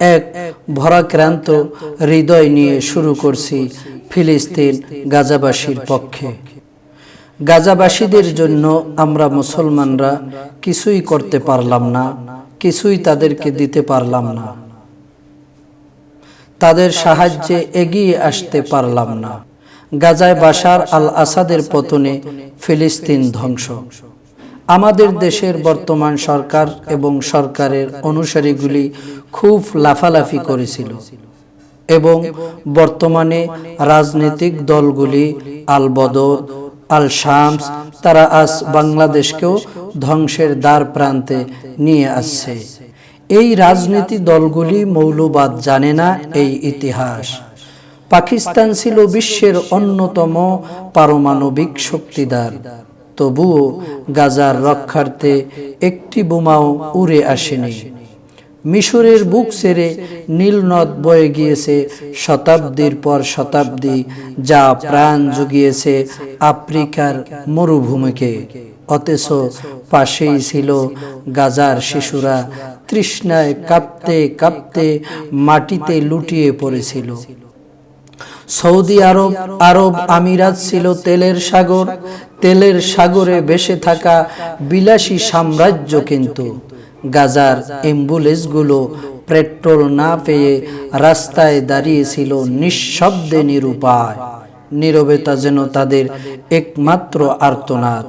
এক ভরাক্রান্ত হৃদয় নিয়ে শুরু করছি ফিলিস্তিন গাজাবাসীর পক্ষে। গাজাবাসীদের জন্য আমরা মুসলমানরা কিছুই করতে পারলাম না, কিছুই তাদেরকে দিতে পারলাম না। তাদের সাহায্যে এগিয়ে আসতে পারলাম না। গাজায় বাসার আল আসাদের পতনে ফিলিস্তিন ধ্বংস। আমাদের দেশের বর্তমান সরকার এবং সরকারের অনুসারীগুলি খুব লাফালাফি করেছিল এবং বর্তমানে রাজনৈতিক দলগুলি আল বদর আল শামস তারা আজ বাংলাদেশকেও ধ্বংসের দ্বার প্রান্তে নিয়ে আসছে। এই রাজনীতি দলগুলি মৌলবাদ জানে না এই ইতিহাস। পাকিস্তান ছিল বিশ্বের অন্যতম পারমাণবিক শক্তিদার। তবুও গাজার রক্ষার্থে একটি বোমাও উড়ে আসেনি। মিশরের বুক ছেড়ে নীলনদ বয়ে গিয়েছে শতাব্দীর পর শতাব্দী, যা প্রাণ জুগিয়েছে আফ্রিকার মরুভূমিকে। অথচ পাশেই ছিল গাজার শিশুরা তৃষ্ণায় কাঁপতে কাঁপতে মাটিতে লুটিয়ে পড়েছিল। সৌদি আরব আরব আমিরাত ছিল তেলের সাগর। তেলের সাগরে বেসে থাকা বিলাসী সাম্রাজ্য কিন্তু। গাজার অ্যাম্বুলেন্সগুলো পেট্রোল না পেয়ে রাস্তায় দাঁড়িয়েছিল নিঃশব্দে নিরুপায়। নীরবতা যেন তাদের একমাত্র আর্তনাদ।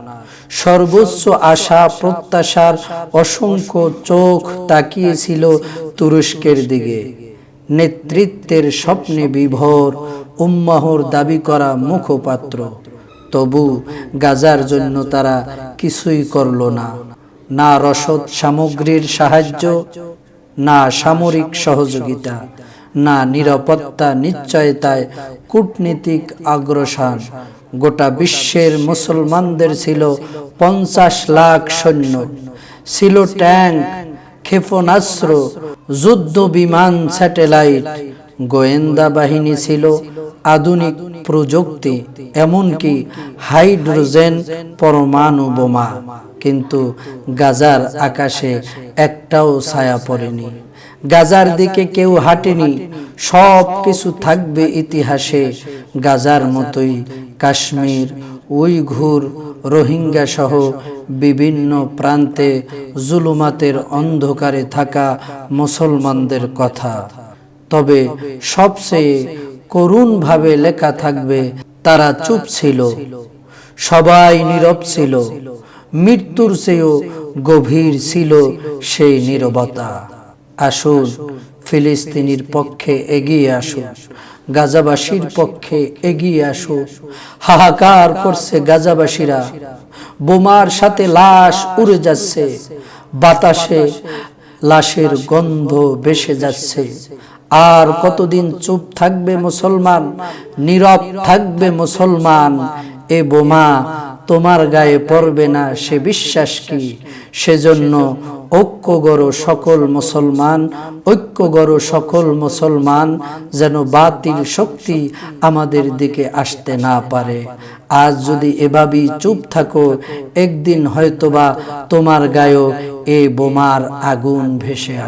সর্বোচ্চ আশা, প্রত্যাশার অসংখ্য চোখ তাকিয়েছিল তুরস্কের দিকে। নেতৃত্বের স্বপ্নে বিভোর উম্মাহর দাবি করা মুখপাত্র। তবু গাজার জন্য তারা কিছুই করল না। না রসদ সামগ্রীর সাহায্য, না সামরিক সহযোগিতা, না নিরাপত্তা নিশ্চয়তায় কূটনীতিক আগ্রসন। গোটা বিশ্বের মুসলমানদের ছিল পঞ্চাশ লাখ সৈন্য। ছিল ট্যাঙ্ক, ক্ষেপণাস্ত্র যুদ্ধ বিমান স্যাটেলাইট। গোয়েন্দা বাহিনী ছিল আধুনিক প্রযুক্তি, এমনকি হাইড্রোজেন পরমাণু বোমা। কিন্তু গাজার আকাশে একটাও ছায়া পড়েনি। গাজার দিকে কেউ হাঁটেনি। সব কিছু থাকবে ইতিহাসে। গাজার মতোই কাশ্মীর, উইঘুর রোহিঙ্গা সহ বিভিন্ন প্রান্তে জুলুমাতের অন্ধকারে থাকা মুসলমানদের কথা। তবে সবচেয়ে করুণভাবে লেখা থাকবে, তারা চুপ ছিল, সবাই নীরব ছিল, মৃত্যুর চেয়েও গভীর ছিল সেই নীরবতা। আসুন, ফিলিস্তিনির পক্ষে এগিয়ে আসুন, গাজাবাসীর পক্ষে এগিয়ে আসুন। হাহাকার করছে গাজাবাসীরা, বোমার সাথে লাশ উড়ে যাচ্ছে, বাতাসে লাশের গন্ধ বেসে যাচ্ছে। আর কতদিন চুপ থাকবে মুসলমান, নীরব থাকবে মুসলমান, এ বোমা তোমার গায়ে পড়বে না, সে বিশ্বাস কি? সেজন্য ঐক্য সকল মুসলমান ঐক্য সকল মুসলমান যেন বাতিল শক্তি আমাদের দিকে আসতে না পারে। আজ যদি এভাবেই চুপ থাকো, একদিন হয়তোবা তোমার গায়েও এ বোমার আগুন ভেসে আসবে।